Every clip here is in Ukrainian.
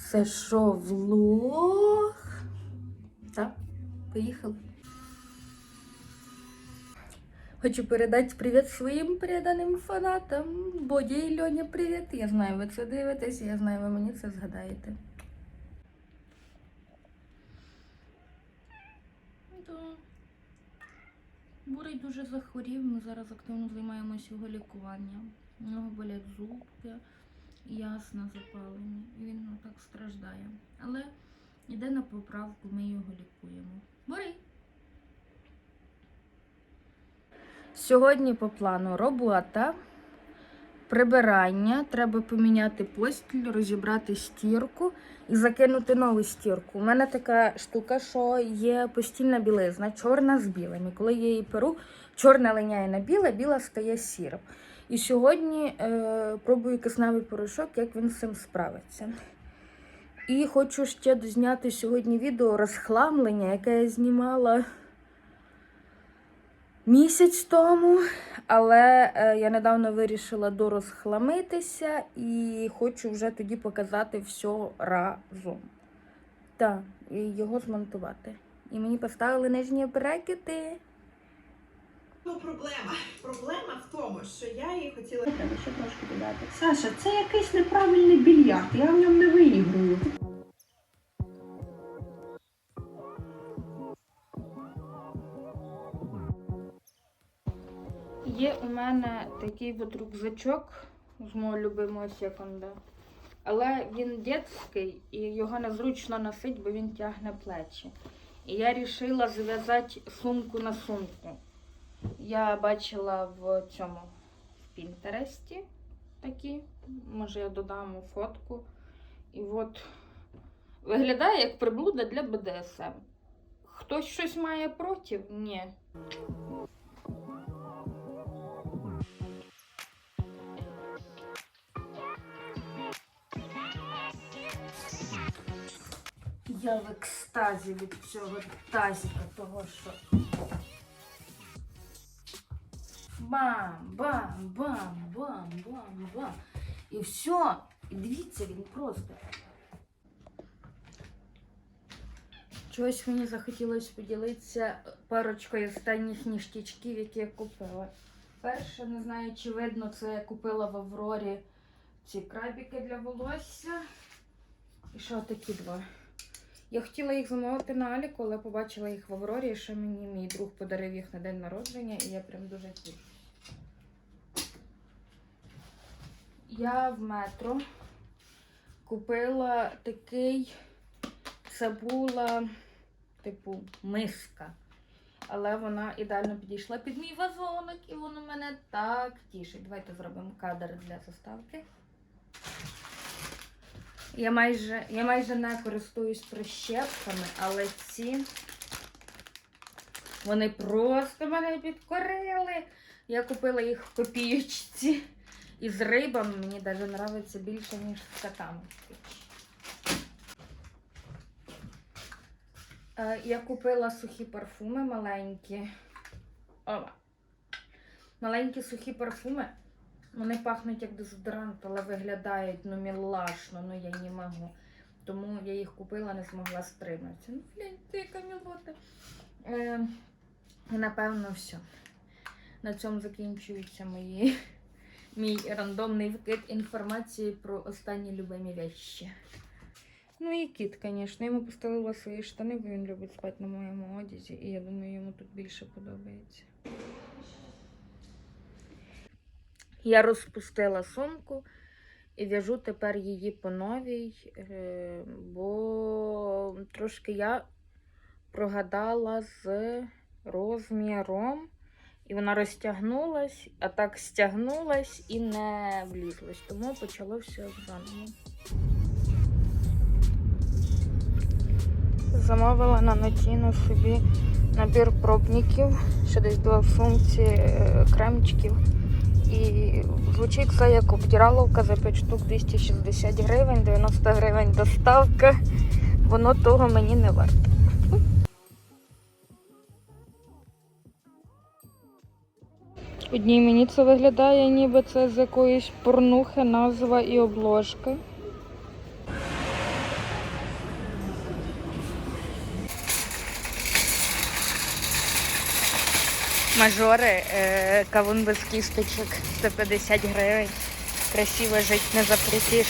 Це що, влог? Так, поїхали. Хочу передати привіт своїм переданим фанатам. Боді і Льоня, привіт. Я знаю, ви це дивитесь, я знаю, ви мені це згадаєте. Да. Бурий дуже захворів, ми зараз активно займаємося його лікуванням. У нього болять зубки, ясна запалення, і він ну, так страждає. Але йде на поправку, ми його лікуємо. Бурий! Сьогодні по плану робота, прибирання. Треба поміняти постіль, розібрати стірку і закинути нову стірку. У мене така штука, що є постільна білизна, чорна з білим. І коли я її перу, чорне линяє на біле, біла стає сірим. І сьогодні е, пробую кисневий порошок, як він з цим справиться. І хочу ще зняти сьогодні відео розхламлення, яке я знімала місяць тому, але е, я недавно вирішила дорозхламитися і хочу вже тоді показати все разом. Так, його змонтувати. І мені поставили нижні брекети. Ну, проблема. Проблема в тому, що я її хотіла. Треба ще трошки додати. Саша, це якийсь неправильний більярд, я в ньому не виіграю. Є у мене такий от рюкзачок з мого любимого секунда. Але він дитячий і його незручно носити, бо він тягне плечі. І я вирішила зв'язати сумку на сумку. Я бачила в цьому в Пінтересті такі. Може я додам фотку. І от виглядає як приблуда для БДСМ. Хтось щось має проти? Ні. Я в екстазі від цього тазіка, того що. Бам, бам, бам, бам, бам, бам. І все. І дивіться, він просто. Чогось мені захотілося поділитися парочкою останніх ніштячків, які я купила. Перше, не знаю, чи видно, це я купила в Аврорі ці крабіки для волосся. І що такі два? Я хотіла їх замовити на Аліку, але побачила їх в Аврорі, ще мені мій друг подарив їх на день народження, і я прям дуже тішу. Я в метро купила такий, це була, типу, миска. Але вона ідеально підійшла під мій вазонок, і воно мене так тішить. Давайте зробимо кадр для заставки. Я майже, я майже не користуюсь прищепками, але ці вони просто мене підкорили. Я купила їх в копієчці. І з рибами мені навіть подобається більше, ніж з котами. Е, Я купила сухі парфуми маленькі. Ова. Маленькі сухі парфуми. Вони пахнуть як дезодорант, але виглядають ну мілашно, ну я не можу. Тому я їх купила, не змогла стриматися. Ну, гляньте, яка мілота. Е, і напевно все. На цьому закінчується мої, мій рандомний вкид інформації про останні любимі вещі. Ну і кіт, звісно. Йому постелила свої штани, бо він любить спати на моєму одязі, і я думаю, йому тут більше подобається. Я розпустила сумку і в'яжу тепер її по новій, е, бо трошки я прогадала з розміром. І вона розтягнулась, а так стягнулась і не влізлась. Тому почало все заново. Замовила на Нотіну собі набір пробників, ще десь два сумці е, кремчиків. І звучить це як обдіраловка за 5 штук 260 гривень, 90 гривень доставка. Воно того мені не варто. Одній мені це виглядає, ніби це з якоїсь порнухи, назва і обложки. Мажори, е, кавун без кісточок 150 гривень. Красиво жити не запретиш.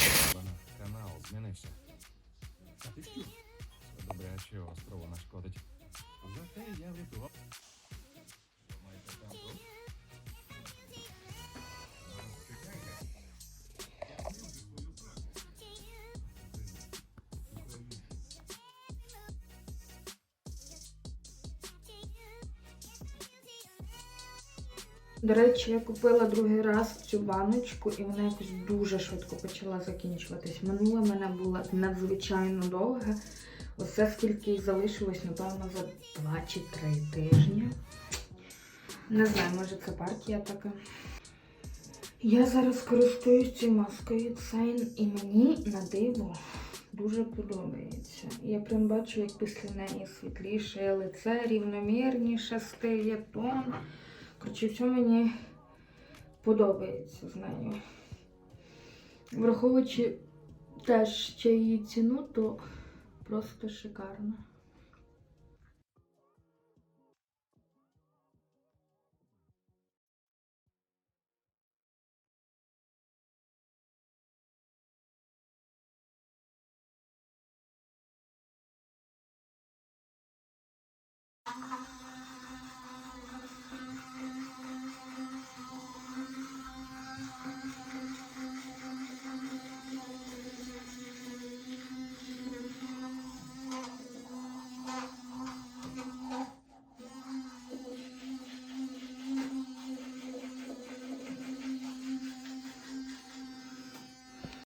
До речі, я купила другий раз цю баночку, і вона якось дуже швидко почала закінчуватись. Минуле мене було надзвичайно довге. Оце скільки залишилось, напевно, за 2 чи 3 тижні. Не знаю, може це партія така. Я зараз користуюсь цією маскою Цейн, і мені на диво дуже подобається. Я прям бачу, як після неї світліше лице, рівномірніше стає тон. Коротше, все мені подобається з нею. Враховуючи теж ще її ціну, то просто шикарно.